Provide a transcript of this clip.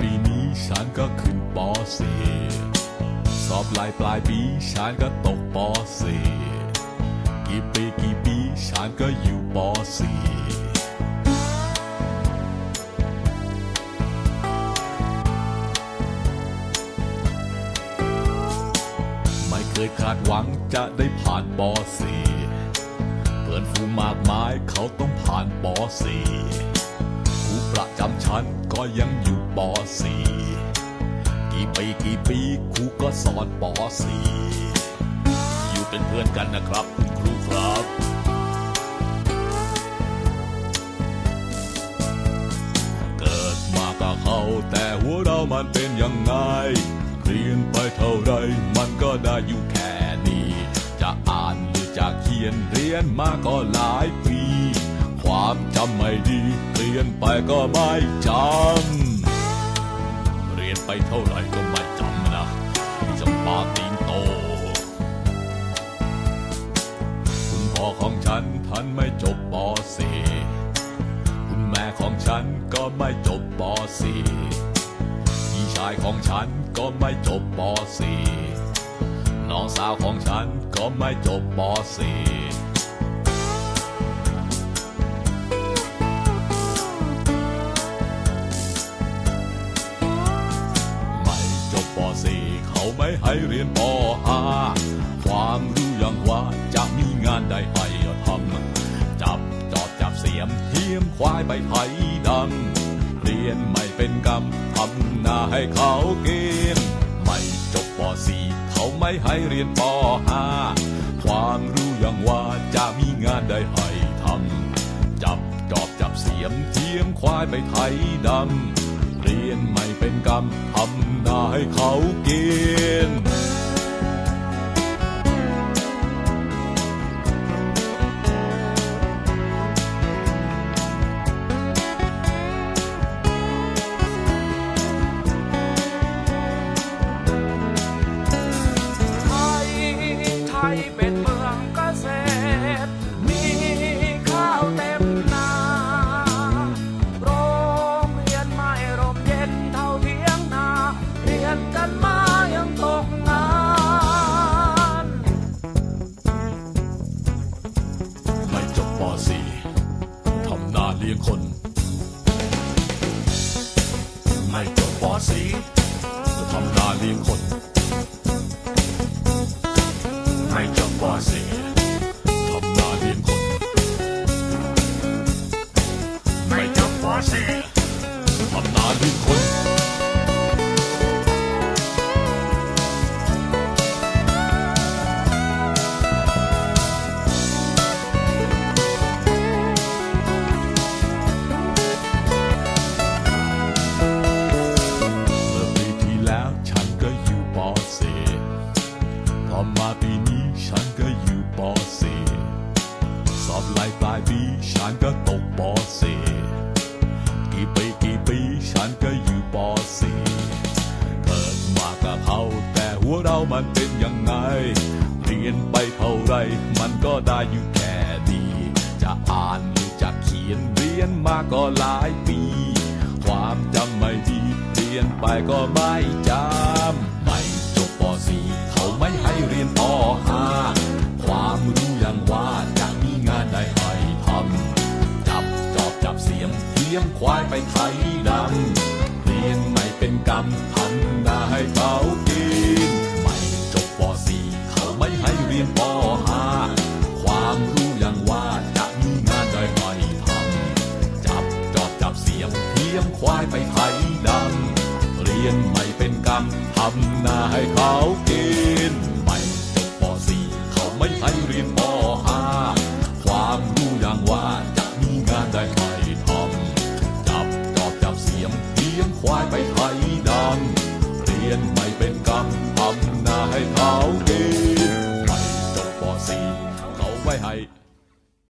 ปีนี้ฉันก็ขึ้นปสี่สอบลายปลายปีฉันก็ตกปสี่กี่ปีกี่ปีฉันก็อยู่ปสี่ไม่เคยคาดหวังจะได้ผ่านปสี่เพื่อนฝูงมากมายเขาต้องผ่านปสี่ครูประจำชั้นก็ยังอยู่ ปสี่กี่ปีกี่ปีครูก็สอนปสี่อยู่เป็นเพื่อนกันนะครับคุณครูครับเกิดมาก็เข้าแต่หัวเรามันเป็นยังไงเรียนไปเท่าไรมันก็ได้อยู่แค่นี้ จะอ่านหรือจะเขียนเรียนมาก็หลายปี ความจำไม่ดีเรียนไปก็ไม่จำ ไปเท่าไหร่ก็ไม่จำนะจำปาตีนโต คุณพ่อของฉันท่านไม่จบป .4 คุณแม่ของฉันก็ไม่จบป .4 พี่ชายของฉันก็ไม่จบป .4 น้องสาวของฉันก็ไม่จบป .4 ให้เรียนป .5 ความรู้อย่างว่าจะมีงานได้ให้ทำจับจอบจับเสียมเทียมควายไปไถดังเรียนไม่เป็นกรรมทำหน้าให้เขาเกินไม่จบป .4 เขาไม่ให้เรียนป .5 ความรู้อย่างว่าจะมีงานได้ให้ทำจับจอบจับเสียมเทียมควายไปไถดำ เรียนไม่เป็นกรรมทำนาให้เขากิน เลี้ยงคน ไม่จบป .4 ทำนาเลี้ยงคน ไม่จบปอสีทำนาเลี้ยงคน ไม่จบปอสีทำนาเลี้ยงคน มันเป็นยังไงเรียนไปเท่าไรมันก็ได้อยู่แค่ดีจะอ่านหรือจะเขียนเรียนมาก็หลายปี ความจำไม่ดีเรียนไปก็ไม่จำไม่จบป .4 เขาไม่ให้เรียนป .5 ความรู้ย่างว่าจะมีงานได้ให้ทำจับจอบจับเสียมเทียมควายไปไถดำเรียนไม่เป็นกรรมทำน้าให้เขา ยงควายไปไถดำเรียนใหม่เป็นกรรมทำนาให้เขากินไม่จบป .4 เขาไม่ให้เรียนป .5 ความรู้อย่างว่าจะมีงานได้ไหมทำจับจอบจับเสียมเลียงควายไปไถดำเรียน